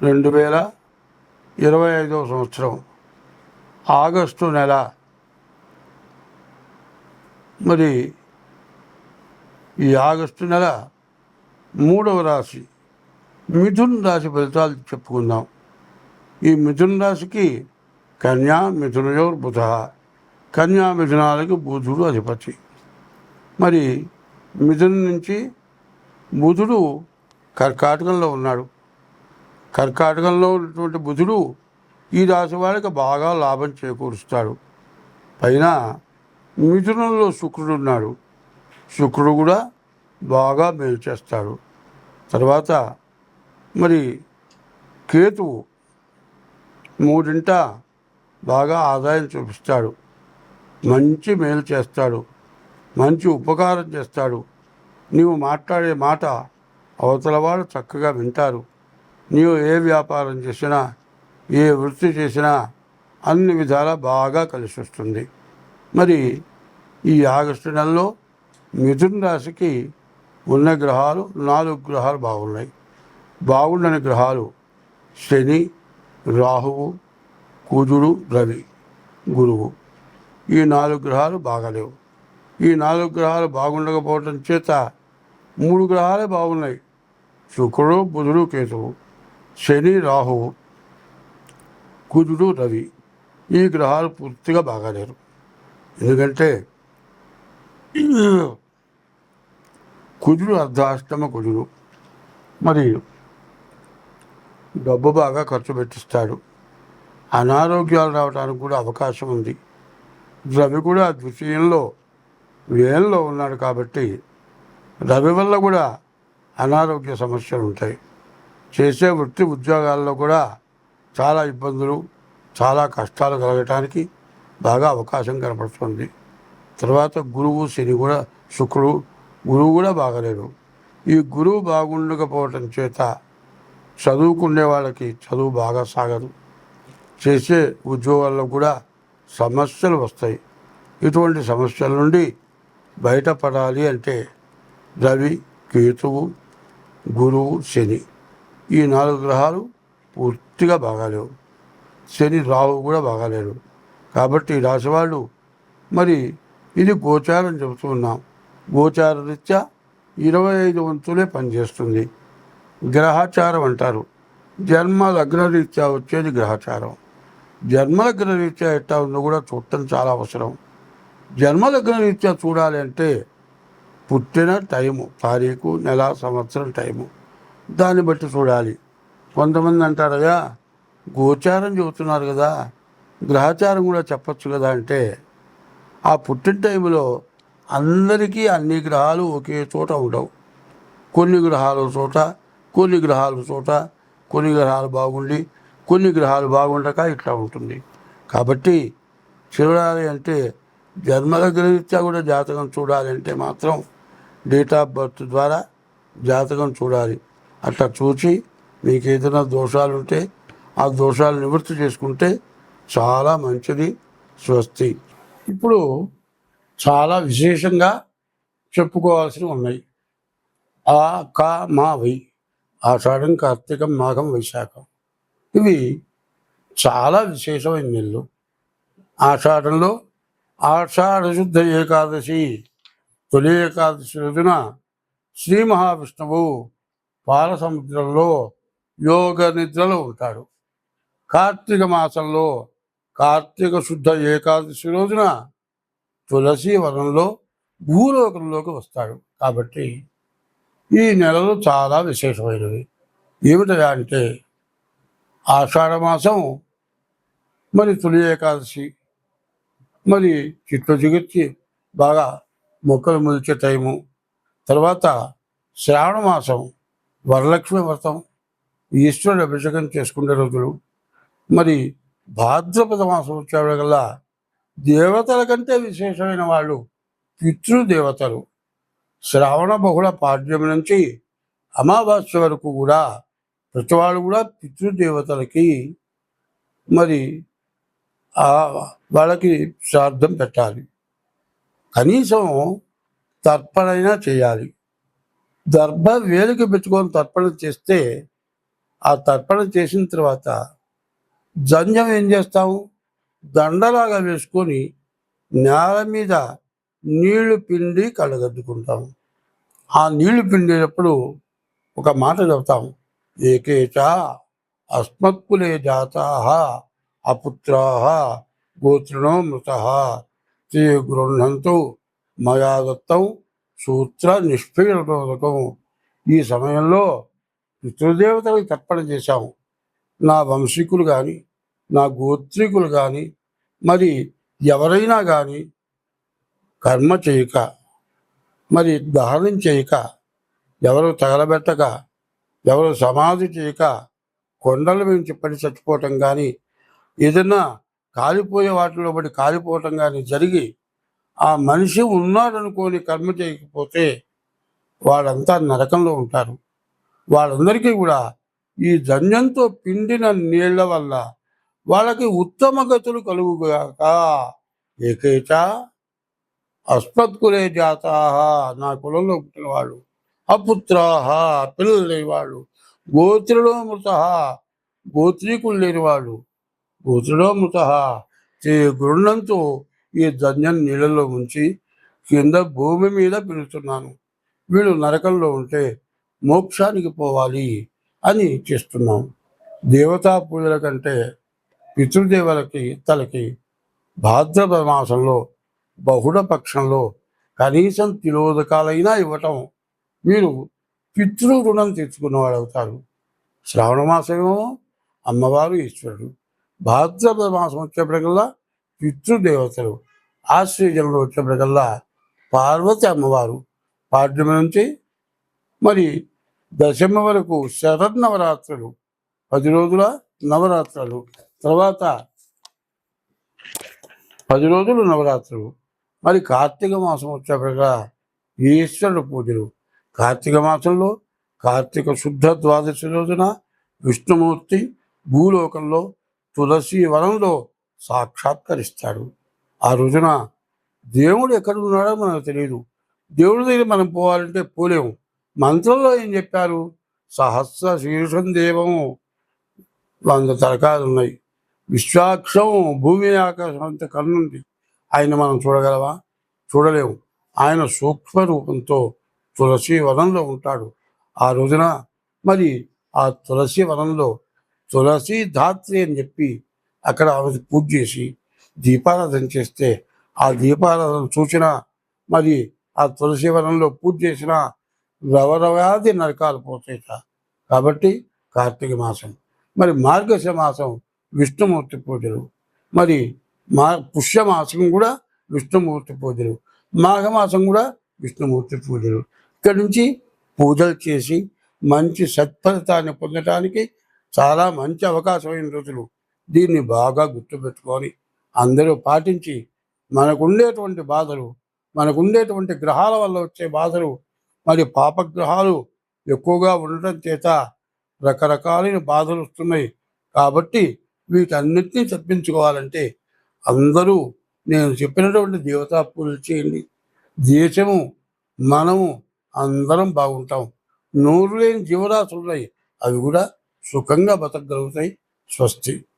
రెండు వేల ఇరవై ఐదవ సంవత్సరం ఆగస్టు నెల. మరి ఈ ఆగస్టు నెల మూడవ రాశి మిథున్ రాశి ఫలితాలు చెప్పుకుందాం. ఈ మిథున్ రాశికి కన్యా మిథునయోర్ బుధ. కన్యా మిథునాలకు బుధుడు అధిపతి. మరి మిథున్ నుంచి బుధుడు కర్కాటకంలో ఉన్నాడు. కర్కాటకంలో ఉన్నటువంటి బుధుడు ఈ రాశి వారికి బాగా లాభం చేకూరుస్తాడు. పైన మిథునంలో శుక్రుడు ఉన్నాడు. శుక్రుడు కూడా బాగా మేలు చేస్తాడు. తర్వాత మరి కేతువు మూడింట బాగా ఆదాయం చూపిస్తాడు. మంచి మేలు చేస్తాడు. మంచి ఉపకారం చేస్తాడు. నీవు మాట్లాడే మాట అవతల వాళ్ళు చక్కగా వింటారు. నీవు ఏ వ్యాపారం చేసినా ఏ వృత్తి చేసినా అన్ని విధాలా బాగా కలిసి వస్తుంది. మరి ఈ ఆగస్టు నెలలో మిథున రాశికి ఉన్న గ్రహాలు నాలుగు గ్రహాలు బాగున్నాయి. బాగుండని గ్రహాలు శని రాహువు కుజుడు రవి గురువు. ఈ నాలుగు గ్రహాలు బాగాలేవు. ఈ నాలుగు గ్రహాలు బాగుండకపోవటం చేత మూడు గ్రహాలే బాగున్నాయి. శుక్రుడు బుధుడు కేతువు. శని రాహువు కుజుడు రవి ఈ గ్రహాలు పూర్తిగా బాగాలేరు. ఎందుకంటే కుజుడు అర్ధాష్టమ కుజుడు. మరి డబ్బు బాగా ఖర్చు పెట్టిస్తాడు. అనారోగ్యాలు రావడానికి కూడా అవకాశం ఉంది. రవి కూడా ద్వితీయంలో వేలంలో ఉన్నాడు కాబట్టి రవి వల్ల కూడా అనారోగ్య సమస్యలు ఉంటాయి. చేసే వృత్తి ఉద్యోగాల్లో కూడా చాలా ఇబ్బందులు చాలా కష్టాలు కలగటానికి బాగా అవకాశం కనపడుతుంది. తర్వాత గురువు శని కూడా శుక్రుడు గురువు కూడా బాగలేడు ఈ గురువు బాగుండకపోవటం చేత చదువుకునే వాళ్ళకి చదువు బాగా సాగదు. చేసే ఉద్యోగాల్లో కూడా సమస్యలు వస్తాయి. ఇటువంటి సమస్యల నుండి బయటపడాలి అంటే రవి కేతువు గురువు శని. ఈ నాలుగు గ్రహాలు పూర్తిగా బాగాలేవు. శని రాహు కూడా బాగాలేరు. కాబట్టి ఈ రాశి వాళ్ళు మరి ఇది గోచారం చెబుతున్నాం గోచార రీత్యా ఇరవై ఐదు వంతులే పనిచేస్తుంది. గ్రహచారం అంటారు. జన్మ లగ్న రీత్యా వచ్చేది గ్రహచారం. జన్మ లగ్న రీత్యా ఎట్టా ఉందో కూడా చూడటం చాలా అవసరం. జన్మ లగ్న రీత్యా చూడాలి అంటే పుట్టిన టైము తారీఖు నెల సంవత్సరం టైము. దాన్ని బట్టి చూడాలి. కొంతమంది అంటారుగా గోచారం చెబుతున్నారు కదా. గ్రహచారం కూడా చెప్పచ్చు కదా అంటే ఆ పుట్టిన టైంలో అందరికీ అన్ని గ్రహాలు ఒకే చోట ఉండవు. కొన్ని గ్రహాలు చోట కొన్ని గ్రహాలు చోట కొన్ని గ్రహాలు బాగుండి కొన్ని గ్రహాలు బాగుండక ఇట్లా ఉంటుంది. కాబట్టి చూడాలి అంటే జన్మల రీత్యా కూడా జాతకం చూడాలి అంటే మాత్రం డేట్ ఆఫ్ బర్త్ ద్వారా జాతకం చూడాలి. అట్లా చూసి మీకు ఏదైనా దోషాలు ఉంటే ఆ దోషాలు నివృత్తి చేసుకుంటే చాలా మంచిది స్వస్తి. ఇప్పుడు చాలా విశేషంగా చెప్పుకోవాల్సినవి ఉన్నాయి. ఆ కా మా వై ఆషాఢం కార్తీకం మాఘం వైశాఖం. ఇవి చాలా విశేషమైన నెలలు. ఆషాఢంలో ఆషాఢశుద్ధ ఏకాదశి తొలి ఏకాదశి రోజున శ్రీ మహావిష్ణువు పాలసముద్రంలో యోగ నిద్రలో ఉంటాడు. కార్తీక మాసంలో కార్తీక శుద్ధ ఏకాదశి రోజున తులసి వనంలో భూలోకంలోకి వస్తాడు. కాబట్టి ఈ నెలలు చాలా విశేషమైనవి ఏమిటా అంటే ఆషాఢమాసం మరి తొలి ఏకాదశి మరి చెట్లు జిగుర్చి బాగా మొక్కలు మొలిచే టైము తర్వాత శ్రావణ మాసం వరలక్ష్మి వ్రతం ఈశ్వరుడు అభిషేకం చేసుకునే రోజులు. మరి భాద్రపద మాసం వచ్చేవాళ్ళకల్లా దేవతల కంటే విశేషమైన వాళ్ళు పితృదేవతలు. శ్రావణ బహుళ పాడ్యం నుంచి అమావాస్య వరకు కూడా ప్రతి వాళ్ళు కూడా పితృదేవతలకి మరి వాళ్ళకి శ్రాద్ధం పెట్టాలి. కనీసం తర్పణైనా చేయాలి. దర్భ వేలికి పెట్టుకొని తర్పణ చేస్తే ఆ తర్పణ చేసిన తర్వాత జంజం ఏం చేస్తాము? దండలాగా వేసుకొని నేల మీద నీళ్ళు పిండి కళ్ళగద్దుకుంటాము. ఆ నీళ్ళు పిండేటప్పుడు ఒక మాట చెబుతాం ఏకేచ అస్మత్కులే జాతా అపుత్రా గోత్రణో మృత ते గృహంతో మయా దత్తం సూత్ర నిష్పీడకం ఈ సమయంలో పితృదేవతలకు తర్పణ చేశాము. నా వంశీకులు కానీ నా గోత్రికులు కానీ మరి ఎవరైనా కానీ కర్మ చేయక మరి దహనం చేయక ఎవరు తగలబెట్టక ఎవరు సమాధి చేయక కొండల నుంచి పడి చచ్చిపోవటం కానీ ఏదైనా కాలిపోయే వాటిలో పడి కాలిపోవటం కానీ జరిగి ఆ మనిషి ఉన్నాడనుకోని కర్మ చేయకపోతే వాళ్ళంతా నరకంలో ఉంటారు. వాళ్ళందరికీ కూడా ఈ ధన్యంతో పిండిన నీళ్ళ వల్ల వాళ్ళకి ఉత్తమ గతులు కలుగుగాక. ఏకేట అస్మత్కులే జాతా నా కులంలో పుట్టిన వాళ్ళు అపుత్రాహ పిల్లలు లేనివాళ్ళు గోత్రులో మృత గోత్రీకులు లేని వాళ్ళు గోత్రులో మృత గృహంతో ఈ ధన్యం నీళ్ళలో ఉంచి కింద భూమి మీద పిలుస్తున్నాను. వీళ్ళు నరకంలో ఉంటే మోక్షానికి పోవాలి అని చేస్తున్నాం. దేవతా పూజల కంటే పితృదేవులకి తలకి భాద్రపద మాసంలో బహుళ పక్షంలో కనీసం తిలోదకాలైనా ఇవ్వటం మీరు పితృ రుణం తెచ్చుకున్నవాడు అవుతారు శ్రావణ మాసమేమో అమ్మవారు ఈశ్వరుడు. భాద్రపద మాసం వచ్చేప్పటికల్లా పితృదేవతలు ఆ సీజన్లో వచ్చినప్పటికల్లా పార్వతి అమ్మవారు పాడ్యమి నుంచి మరి దశమి వరకు శరన్నవరాత్రులు పది రోజుల నవరాత్రులు. తర్వాత పది రోజులు నవరాత్రులు. మరి కార్తీక మాసం వచ్చేప్పటికల్లా ఈశ్వరుడు పూజలు. కార్తీక మాసంలో కార్తీక శుద్ధ ద్వాదశి రోజున విష్ణుమూర్తి భూలోకంలో తులసి వనంలో సాక్షాత్కరిస్తాడు. ఆ రోజున దేవుడు ఎక్కడ ఉన్నాడో మనకు తెలియదు దేవుడి దగ్గర మనం పోవాలంటే పోలేము. మంత్రంలో ఏం చెప్పారు? సహస్ర శీర్షం దేవము. వంద తరకాలు ఉన్నాయి. విశ్వాక్షం భూమి ఆకాశం అంత కన్నుంది ఆయన మనం చూడగలవా? చూడలేము. ఆయన సూక్ష్మ రూపంతో తులసి వనంలో ఉంటాడు. ఆ రోజున మరి ఆ తులసి వనంలో తులసి ధాత్రి అని చెప్పి అక్కడ ఆమె పూజ చేసి దీపారాధన చేస్తే ఆ దీపారాధన చూసిన మరి ఆ తులసి వనంలో పూజ చేసిన రవరవాది నరకాలు పోతాయిట. కాబట్టి కార్తీక మాసం. మరి మార్గశ మాసం విష్ణుమూర్తి పూజలు. మరి మా పుష్యమాసం కూడా విష్ణుమూర్తి పూజలు. మాఘమాసం కూడా విష్ణుమూర్తి పూజలు. ఇక్కడి నుంచి పూజలు చేసి మంచి సత్ఫలితాన్ని పొందటానికి చాలా మంచి అవకాశమైన రోజులు. దీన్ని బాగా గుర్తుపెట్టుకొని అందరూ పాటించి మనకుండేటువంటి బాధలు మనకుండేటువంటి గ్రహాల వల్ల వచ్చే బాధలు మరి పాపగ్రహాలు ఎక్కువగా ఉండటం చేత రకరకాలైన బాధలు వస్తున్నాయి. కాబట్టి వీటన్నిటినీ తప్పించుకోవాలంటే అందరూ నేను చెప్పినటువంటి దేవతా పూజలు చేయండి. దేశము మనము అందరం బాగుంటాం. నోరు లేని జీవరాశులు ఉన్నాయి అవి కూడా సుఖంగా బతకగలుగుతాయి. స్వస్తి.